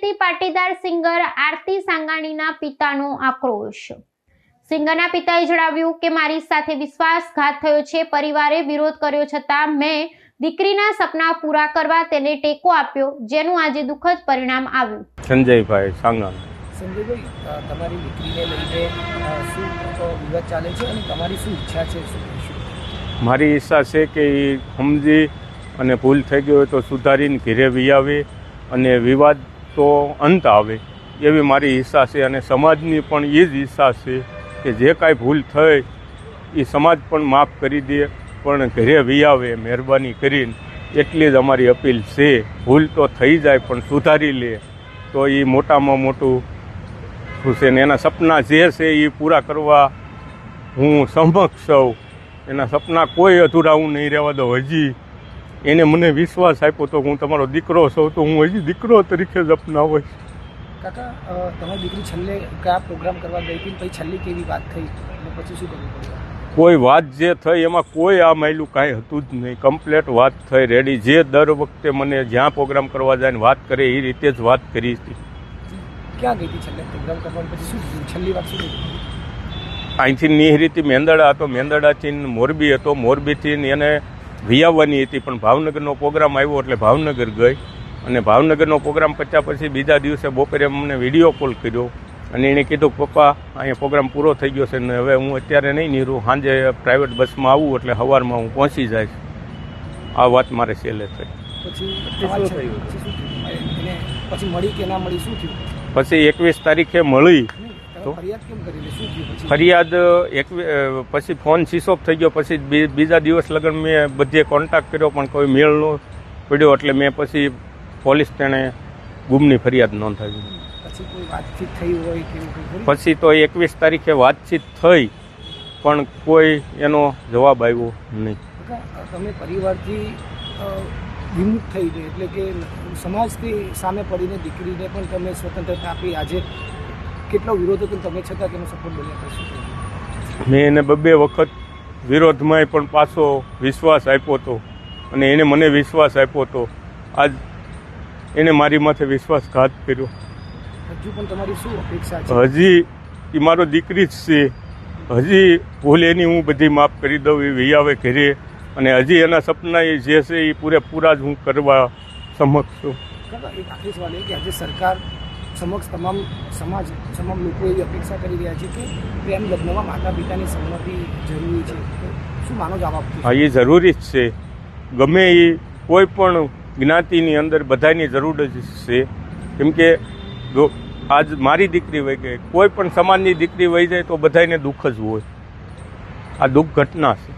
Gujarati Patidar singer Aarti સાંગાણીના પિતાનો આક્રોશ. સિંગરના પિતાએ જણાવ્યું કે મારી સાથે વિશ્વાસઘાત થયો છે. પરિવારે વિરોધ કર્યો છતાં મેં દીકરીના સપના પૂરા કરવા તેને ટેકો આપ્યો જેનું આજે દુઃખદ પરિણામ આવ્યું. સંજયભાઈ સાંગાણ. સંજયભાઈ તમારી દીકરીને લઈને શું વિવાદ ચાલે છે અને તમારી શું ઈચ્છા છે? શું મારી ઈચ્છા છે કે એ સમજી અને ભૂલ થઈ ગઈ હોય તો સુધારીને ઘેરે વિયાવે અને વિવાદ તો અંત આવે. એવી મારી ઈચ્છા છે અને સમાજની પણ એ જ ઈચ્છા છે કે જે કાંઈ ભૂલ થઈ એ સમાજ પણ માફ કરી દે, પણ ઘરે વિયાવે મહેરબાની કરીને. એટલી જ અમારી અપીલ છે. ભૂલ તો થઈ જાય, પણ સુધારી લે. તો એ મોટામાં મોટું છે ને એના સપના જે છે એ પૂરા કરવા હું સમક્ષ છું. એના સપના કોઈ અધૂરા હું નહીં રહેવા દઉં. હજી એને મને વિશ્વાસ આપ્યો તો હું તમારો દીકરો છું તો હું હજી દીકરો તરીકે જ અપનાવીશ કાકા તમારી દીકરી છેલ્લે કયા પ્રોગ્રામ કરવા ગઈ હતી? પછી છેલ્લી કેવી વાત થઈ? અને પછી શું કરવું પડ્યું? કોઈ વાત જે થઈ એમાં કોઈ આ માયલું કાંઈ હતું જ નહીં. કમ્પ્લેટ વાત થઈ રેડી. જે દર વખતે મને જ્યાં પ્રોગ્રામ કરવા જાય ને વાત કરે એ રીતે જ વાત કરી હતી. અહીંથી નિહરીથી મેંદડા હતો. મેંદડાથી મોરબી હતો. મોરબીથી એને વિયાવવાની હતી પણ ભાવનગરનો પ્રોગ્રામ આવ્યો એટલે ભાવનગર ગઈ. અને ભાવનગરનો પ્રોગ્રામ પત્યા પછી બીજા દિવસે બપોરે મને વીડિયો કોલ કર્યો. અને એણે કીધું કે પપ્પા અહીંયા પ્રોગ્રામ પૂરો થઈ ગયો છે ને હવે હું અત્યારે નહીં નીરું. સાંજે પ્રાઇવેટ બસમાં આવું એટલે સવારમાં હું પહોંચી જઈશ. આ વાત મારે છેલ્લે થઈ. પછી તમારી શું થયું? પછી શું થયું એને પછી મળી કે ના મળી શું થયું? પછી એકવીસ તારીખે મળી. તો? ફરિયાદ થયું પછી? ફોન સ્વિચ ઓફ થઈ ગયો પછી બીજા દિવસ લગન મેં બધે કોન્ટેક્ટ કર્યો પણ કોઈ મેળ ન પડ્યો એટલે મેં પછી પોલીસ તેણે ગુમની ફરિયાદ નોંધાવી. પછી તો એકવીસ તારીખે વાતચીત થઈ પણ કોઈ એનો જવાબ આવ્યો નહીં. તમે પરિવારથી વિમુખ થઈ ગઈ એટલે કે સમાજથી સામે પડીને દીકરીને પણ તમે સ્વતંત્રતા આપી આજે કેટલો વિરોધ હતો તમે છતાં તેનો સપોર્ટ બન્યા? મેં એને બબ્બે વખત વિરોધમાંય પણ પાછો વિશ્વાસ આપ્યો હતો અને એને મને વિશ્વાસ આપ્યો હતો. આજ એને મારી માથે વિશ્વાસઘાત કર્યો. હજુ પણ તમારી શું અપેક્ષા છે? હજી એ મારો દીકરી જ છે. હજી ભૂલ એની હું બધી માફ કરી દઉં એ વૈયાવે ઘરે અને હજી એના સપના એ જે છે એ પૂરેપૂરા જ હું કરવા સમક્ષ છું. આખરી સવાલ એ કે આજે સરકાર સમક્ષ તમામ સમાજ, તમામ લોકો એવી અપેક્ષા કરી રહ્યા છે કે પ્રેમ લગ્નમાં માતા પિતાની સંમતિ જરૂરી છે. શું માનો જવાબ આપશો? હા, એ જરૂરી જ છે. ગમે એ કોઈ પણ જ્ઞાતિની અંદર બધાની જરૂર જ છે. કેમ કે આજ મારી દીકરી વહી ગઈ, કોઈ પણ સમાજની દીકરી વહી જાય તો બધાને દુઃખ જ હોય. આ દુઃખ ઘટના છે.